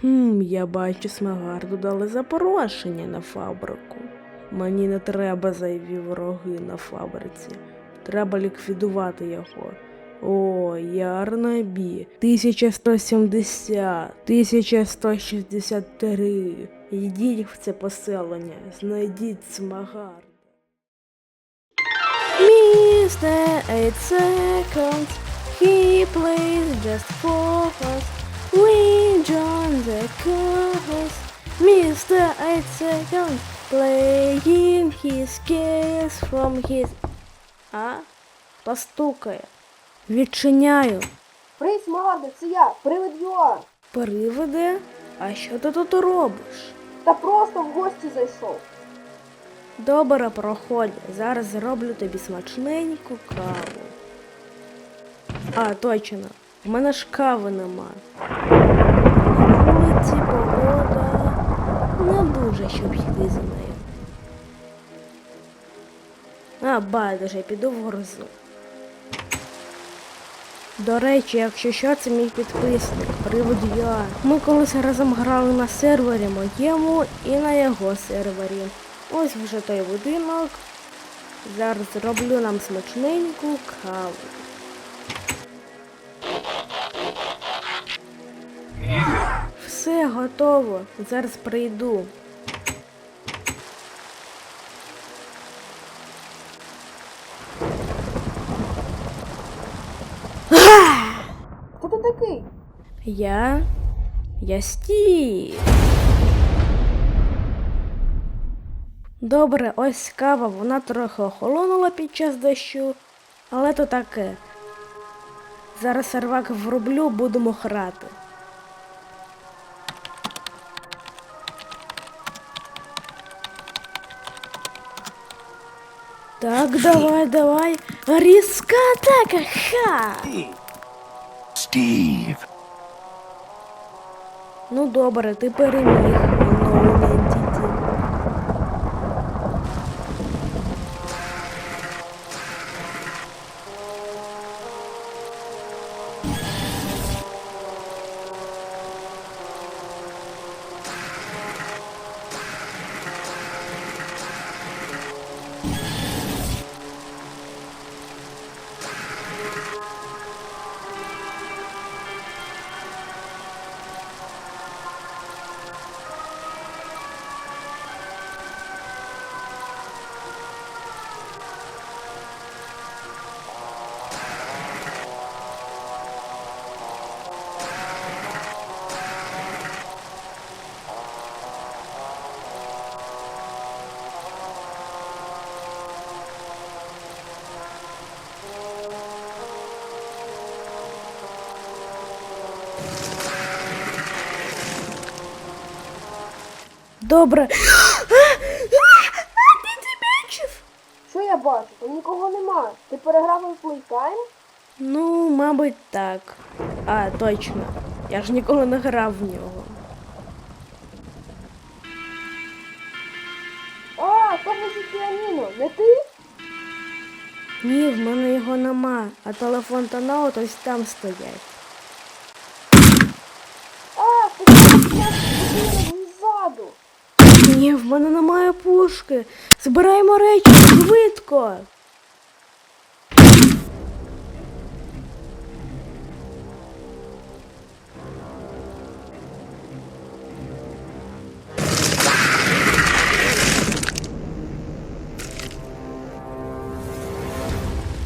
Хм, я бачу, Смагарду дали запрошення на фабрику. Мені не треба зайві вороги на фабриці. Треба ліквідувати його. О, Ярнабі. 1170, 1163. Йдіть в це поселення, знайдіть Смагард. Mr. Eight Seconds, he plays just for us. We join the chorus. Mr. Eight Seconds, playing his scales from his... А? Хто стукає? Відчиняю. Привіт, Смагарде, це я, привид Юа. Привиде? А що ти тут робиш? Та просто в гості зайшов. Добре, проходь. Зараз зроблю тобі смачненьку каву. А, точно. В мене ж кави нема. Вулиці погода не дуже, щоб йти за нею. А, байдуже, піду в грозу. До речі, якщо що, це мій підписник, привод я. Ми колись разом грали на сервері моєму і на його сервері. Ось вже той будинок. Зараз зроблю нам смачненьку каву. Все готово. Зараз прийду. Хто ти такий? Я. Я Стів. Добре, ось кава, вона трохи охолонула під час дощу, але то таке. Зараз сервак врублю, будемо грати. Так, давай, давай. Різка атака! Ха! Стів. Ну добре, ти переміг, Добре. Що я бачу? Там нікого нема. Ти переграв у плейтайм? Ну, мабуть, так. А, точно. Я ж ніколи не грав в нього. А, то вже піаніно, не ти? Ні, в мене його нема, а телефон та ноут ось там стоять. А, ти я ззаду. Ні, в мене немає пушки. Збираємо речі швидко.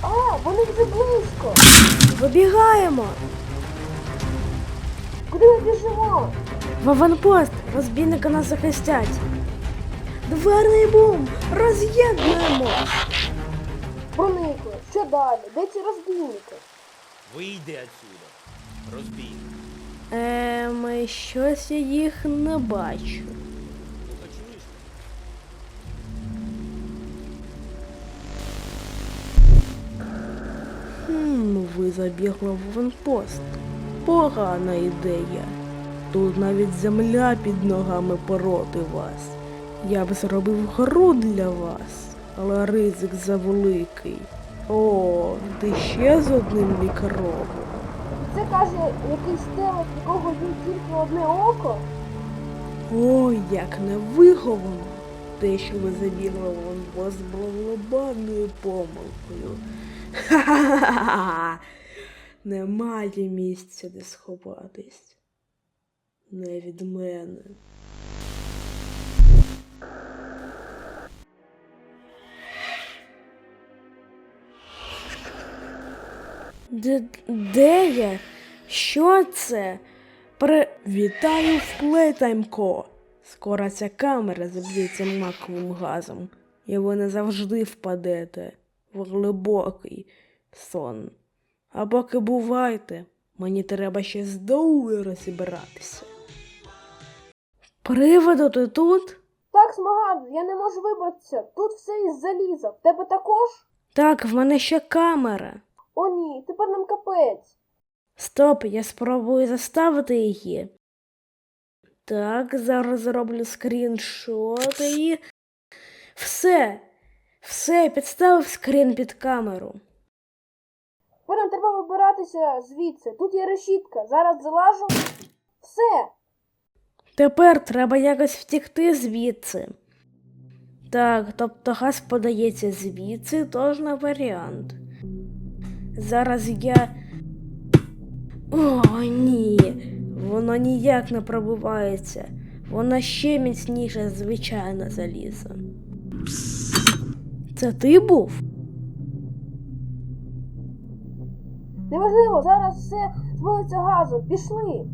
А, вони вже близько. Вибігаємо. Куди ми біжимо? В аванпост розбійника нас захистять. Дверний бум! Роз'єднуємо! Проникли. Що далі? Де ці розбійники? Вийди отсюда, розбій. Ем, щось я їх не бачу. Хм, ви забігли в аванпост. Погана ідея. Тут навіть земля під ногами проти вас. Я б зробив гру для вас, але ризик завеликий. О, ти ще з одним мікробом. Це каже якийсь телек, якого є тільки одне око. Ой, як невиховано. Те, що ви завірили, у вас було глобальною помилкою. Ха-ха-ха! Немає місця, де сховатись. Не від мене. Де, де я? Що це? Привітаю в Playtime.co. Скоро ця камера заб'ється маковим газом, і ви назавжди впадете в глибокий сон. А поки бувайте, мені треба ще з Доуї розібратися. Приводу ти тут? Так, Смагад, я не можу вибратися. Тут все із заліза. В тебе також? Так, в мене ще камера. О ні, тепер нам капець. Стоп, я спробую заставити її. Так, зараз зроблю скріншот і. Все. Все, підставив скрін під камеру. Нам треба вибиратися звідси. Тут є решітка. Зараз залажу. Все. Тепер треба якось втікти звідси. Так, тобто газ подається звідси, тож на варіант. Зараз я. О, ні. Воно ніяк не пробивається. Воно ще міцніше звичайно, залізо. Це ти був? Неважливо, зараз все звалиться газом. Пішли.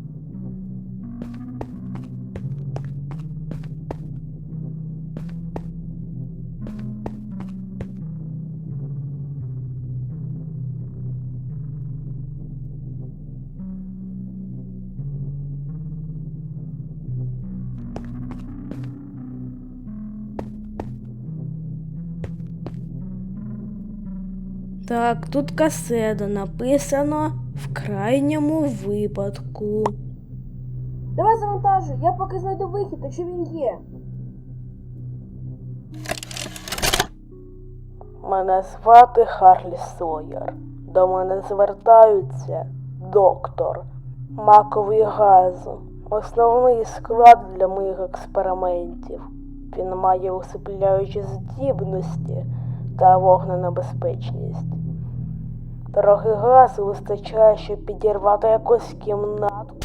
Так, тут каседа написано в крайньому випадку. Давай завантажуй, я поки знайду вихід, якщо він є. Мене звати Харлі Сойер. До мене звертаються доктор. Маковий газ. Основний склад для моїх експериментів. Він має усипляючі здібності та вогненебезпечність. Трохи газу вистачає, щоб підірвати якусь кімнату.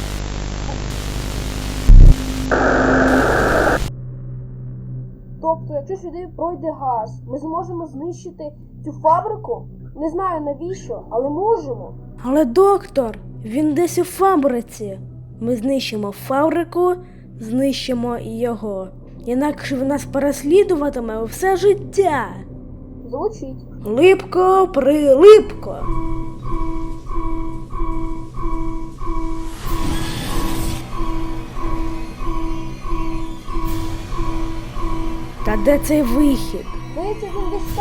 Тобто, якщо сюди пройде газ, ми зможемо знищити цю фабрику? Не знаю навіщо, але можемо. Але доктор, він десь у фабриці. Ми знищимо фабрику, знищимо його. Інакше він нас переслідуватиме все життя. Звучить. Липко прилипко. Та де цей вихід? Здається, він десь.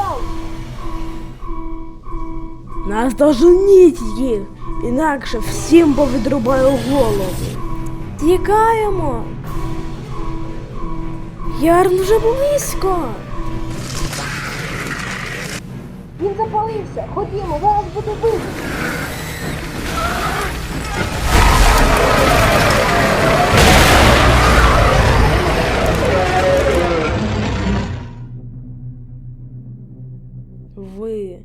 Нас доженіть їх, інакше всім повідрубаю голову. Тікаємо. Ярн вже близько. Він запалився. Ходімо, зараз буде вибух. Ви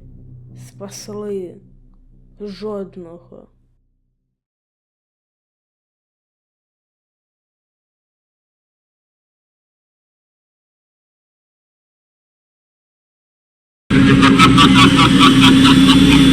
спасли жодного. ハハハハ!